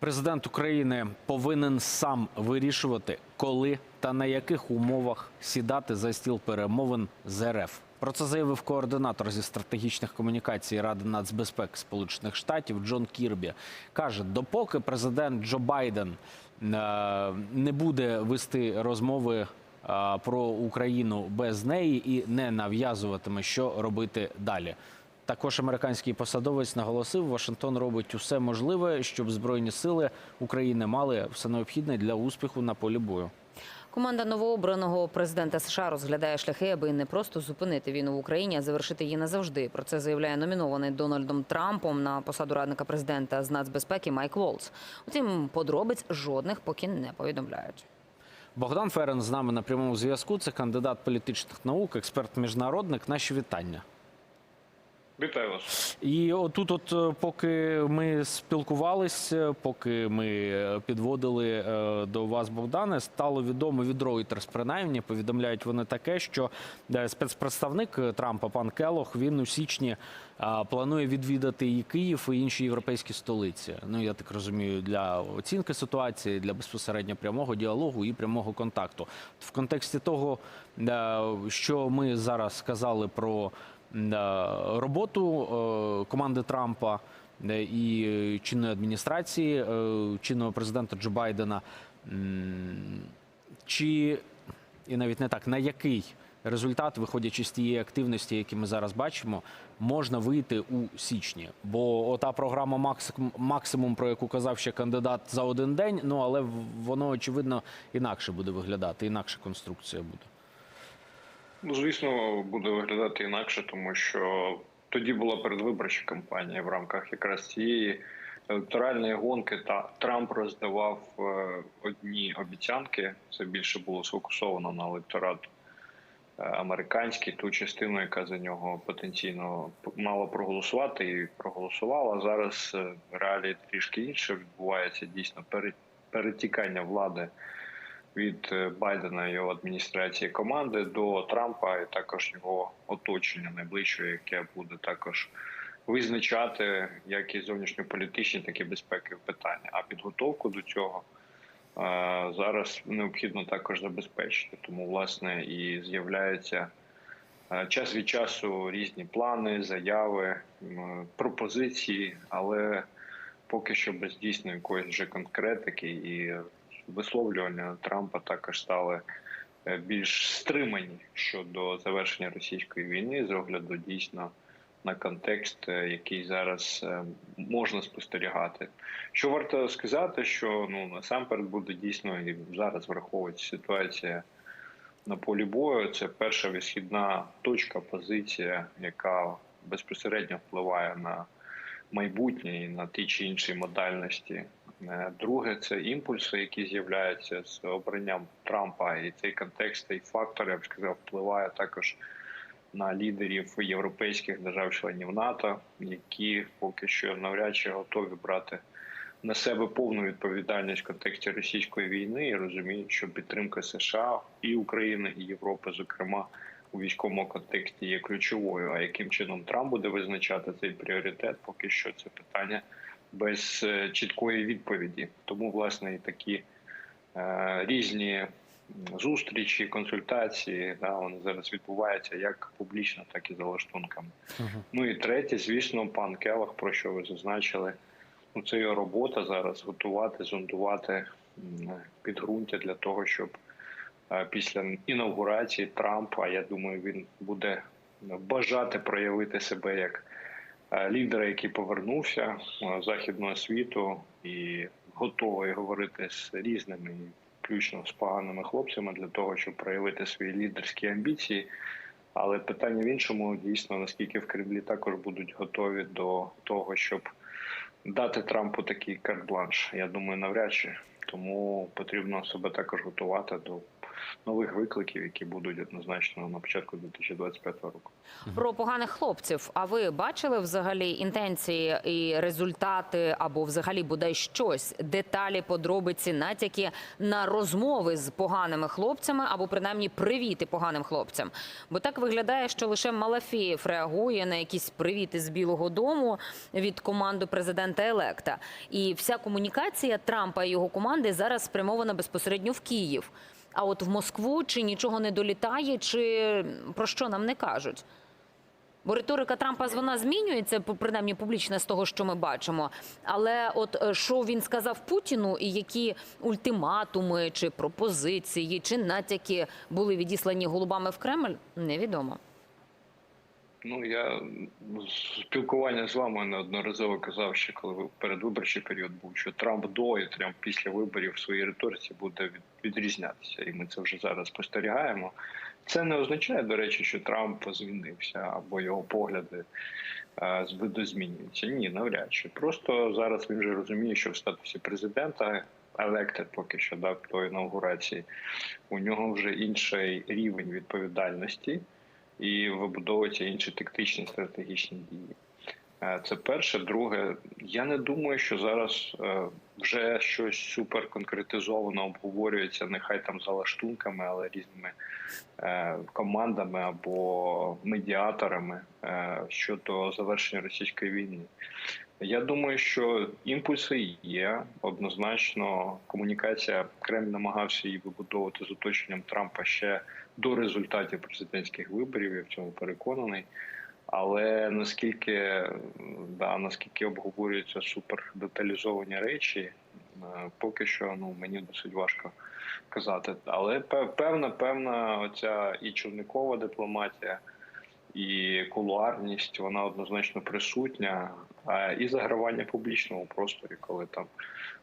Президент України повинен сам вирішувати, коли та на яких умовах сідати за стіл перемовин з РФ. Про це заявив координатор зі стратегічних комунікацій Ради нацбезпеки Сполучених Штатів Джон Кірбі. каже, допоки президент Джо Байден е, не буде вести розмови е, про Україну без неї і не нав'язуватиме, що робити далі. Також американський посадовець наголосив, Вашингтон робить усе можливе, щоб збройні сили України мали все необхідне для успіху на полі бою. Команда новообраного президента США розглядає шляхи, аби не просто зупинити війну в Україні, а завершити її назавжди. Про це заявляє номінований Дональдом Трампом на посаду радника президента з нацбезпеки Майк Волц. Утім, подробиць жодних поки не повідомляють. Богдан Ферен з нами на прямому зв'язку. Це кандидат політичних наук, експерт міжнародник. Наші вітання. Вітаю вас. І отут, от е, поки ми спілкувались, е, поки ми е, підводили е, до вас, Богдане, стало відомо від Reuters, принаймні повідомляють вони таке, що спецпредставник Трампа, пан Келох, він у січні планує відвідати і Київ, і інші європейські столиці. Ну я так розумію, для оцінки ситуації, для безпосередньо прямого діалогу і прямого контакту. В контексті того, що ми зараз сказали про. Е, роботу е, команди Трампа е, і чинної адміністрації чинного президента Джо Байдена. Чи і навіть не так, на який результат, виходячи з тієї активності, які ми зараз бачимо, можна вийти у січні? Бо ота програма максимум, про яку казав ще кандидат за один день, ну але воно очевидно інакше буде виглядати, інакша конструкція буде. Ну, звісно, буде виглядати інакше, тому що тоді була передвиборча кампанія в рамках якраз цієї електоральної гонки. Та Трамп роздавав е, одні обіцянки. Це більше було сфокусовано на електорат е, американський, ту частину, яка за нього потенційно мала проголосувати і проголосувала. Зараз е, реалії трішки інше відбувається дійсно перетікання влади від е, Байдена і його адміністрації команди до Трампа і також його оточення найближчого, яке буде також визначати як і зовнішньополітичні, так і безпекові питання. А підготовку до цього е, зараз необхідно також забезпечити. Тому власне і з'являється е, час від часу різні плани, заяви, пропозиції, але поки що без дійсно якоїсь вже конкретики і висловлювання Трампа також стали е, більш стримані щодо завершення російської війни з огляду дійсно на контекст, е, який зараз е, можна спостерігати. Що варто сказати, що ну насамперед буде дійсно і зараз враховується ситуація на полі бою. Це перша висхідна точка, позиція, яка безпосередньо впливає на майбутнє і на ті чи інші модальності. Е, Друге, це імпульси, які з'являються з обранням Трампа, і цей контекст, цей фактор, я б сказав, впливає також на лідерів європейських держав-членів НАТО, які поки що навряд чи готові брати на себе повну відповідальність в контексті російської війни і розуміють, що підтримка США і України, і Європи, зокрема у військовому контексті, є ключовою. А яким чином Трамп буде визначати цей пріоритет, поки що це питання без е, чіткої відповіді. Тому власне і такі е, різні зустрічі, консультації, да, вони зараз відбуваються як публічно, так і за лаштунками. Ну і третє, звісно, пан Келах, про що ви зазначили. Ну, це його робота зараз готувати, зондувати підґрунтя для того, щоб е, після інаугурації Трампа, я думаю, він буде бажати проявити себе як лідера, який повернувся е, західного світу і готовий говорити з різними, включно з поганими хлопцями, для того, щоб проявити свої лідерські амбіції. Але питання в іншому дійсно наскільки в Кремлі також будуть готові до того, щоб дати Трампу такий карт-бланш. Я думаю, навряд чи тому потрібно себе також готувати до нових викликів, які будуть однозначно на початку 2025 року. Про поганих хлопців. А ви бачили взагалі інтенції і результати, або взагалі бодай щось, деталі, подробиці, натяки на розмови з поганими хлопцями, або принаймні привіти поганим хлопцям? Бо так виглядає, що лише Малафєєв реагує на якісь привіти з Білого Дому від команди президента Електа. І вся комунікація Трампа і його команди зараз спрямована безпосередньо в Київ. А от в Москву чи нічого не долітає, чи про що нам не кажуть? Бо риторика Трампа вона змінюється, принаймні публічна з того, що ми бачимо. Але от е, що він сказав Путіну, і які ультиматуми, чи пропозиції, чи натяки були відіслані голубами в Кремль, невідомо. Ну я спілкування з вами неодноразово казав, що коли ви- передвиборчий період був, що Трамп до і Трамп після виборів в своїй риториці буде від, відрізнятися, і ми це вже зараз спостерігаємо. Це не означає, до речі, що Трамп змінився або його погляди е, видозмінюються. Ні, навряд чи. Просто зараз він вже розуміє, що в статусі президента elected поки що да, до інаугурації, у нього вже інший рівень відповідальності і вибудовуються інші тактичні стратегічні дії. Е, Це перше. Друге, я не думаю, що зараз е, вже щось суперконкретизовано обговорюється, нехай там за лаштунками, але різними е, командами або медіаторами щодо завершення російської війни. Я думаю, що імпульси є однозначно. Комунікація Кремль намагався її вибудовувати з оточенням Трампа ще до результатів президентських виборів. Я в цьому переконаний. Але наскільки да, наскільки обговорюються супер деталізовані речі, е, поки що ну мені досить важко казати. Але певна, певна оця і човникова дипломатія, і кулуарність, вона однозначно присутня. І загравання публічному просторі, коли там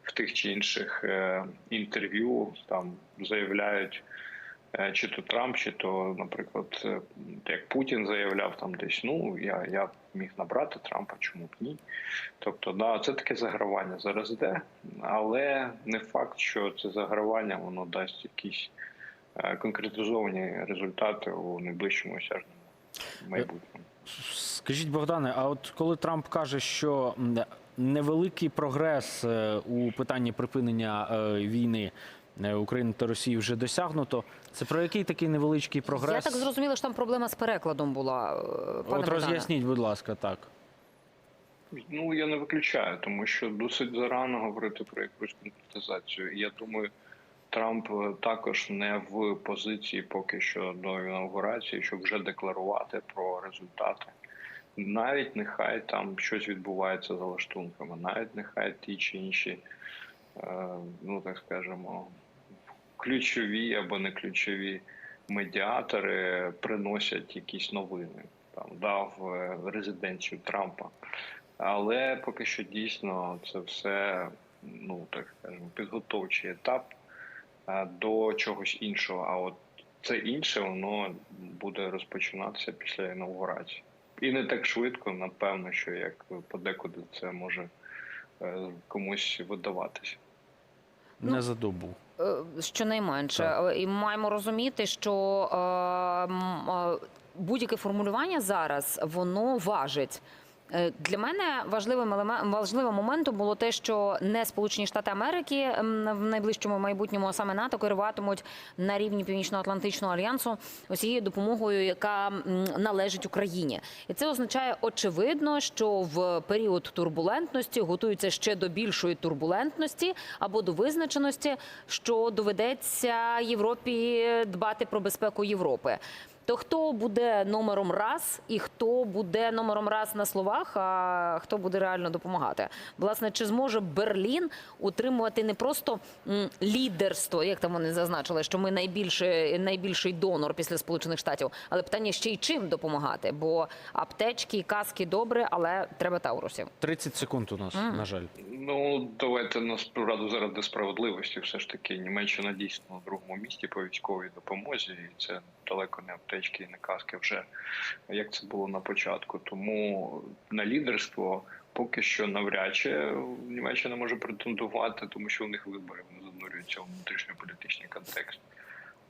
в тих чи інших е, інтерв'ю там заявляють. Е, Чи то Трамп, чи то, наприклад, е, як Путін заявляв там десь, ну я, я міг набрати Трампа, чому б ні. Тобто, да, це таке загравання зараз йде, але не факт, що це загравання воно дасть якісь конкретизовані результати у найближчому майбутньому. Скажіть, Богдане, а от коли Трамп каже, що невеликий прогрес е, у питанні припинення е, війни е, України та Росії вже досягнуто, це про який такий невеличкий прогрес? Я так зрозуміла, що там проблема з перекладом була. Пане От Богдане. роз'ясніть, будь ласка, так. Ну я не виключаю, тому що досить зарано говорити про якусь конкретизацію. Я думаю, Трамп е, також не в позиції поки що до інаугурації, щоб вже декларувати про результати. Навіть нехай там щось відбувається за лаштунками, навіть нехай ті чи інші, е, ну так скажемо, ключові або не ключові медіатори приносять якісь новини там дав е, резиденцію Трампа. Але поки що дійсно це все, ну так скажемо, підготовчий етап до чогось іншого. А от це інше воно буде розпочинатися після інаугурації. І не так швидко, напевно, що як подекуди це може е, комусь видаватися. Ну, Не за добу. Е, Щонайменше, Так. І маємо розуміти, що е, будь-яке формулювання зараз воно важить. Е, Для мене важливим важливим моментом було те, що не Сполучені Штати Америки в найближчому майбутньому, а саме НАТО керуватимуть на рівні Північно-Атлантичного альянсу усією допомогою, яка належить Україні, і це означає очевидно, що в період турбулентності готуються ще до більшої турбулентності або до визначеності, що доведеться Європі дбати про безпеку Європи. То хто буде номером раз і хто буде номером раз на словах, а хто буде реально допомагати? Власне, чи зможе Берлін утримувати не просто лідерство, як там вони зазначили, що ми найбільше, найбільший донор після Сполучених Штатів, але питання ще й чим допомагати? Бо аптечки і каски добре, але треба таурусів. 30 секунд у нас, на жаль. Ну, давайте насправді заради справедливості. Все ж таки, Німеччина дійсно на другому місці по військовій допомозі, і це далеко не аптечки і не каски вже як це було на початку. Тому на лідерство поки що навряд чи Німеччина може претендувати, тому що у них вибори вони занурюються у внутрішньополітичний контекст.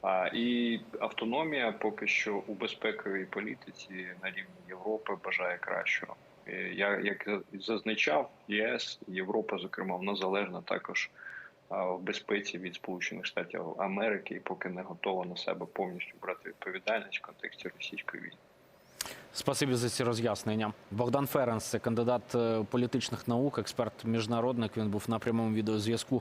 А, і автономія поки що у безпековій політиці на рівні Європи бажає кращого. Е, Я як зазначав, ЄС, Європа, зокрема, вона залежна також в безпеці від Сполучених Штатів Америки, і поки не готова на себе повністю брати відповідальність в контексті російської війни. Спасибі за ці роз'яснення. Богдан Ференс, це кандидат е, політичних наук, експерт міжнародник. Він був на прямому відеозв'язку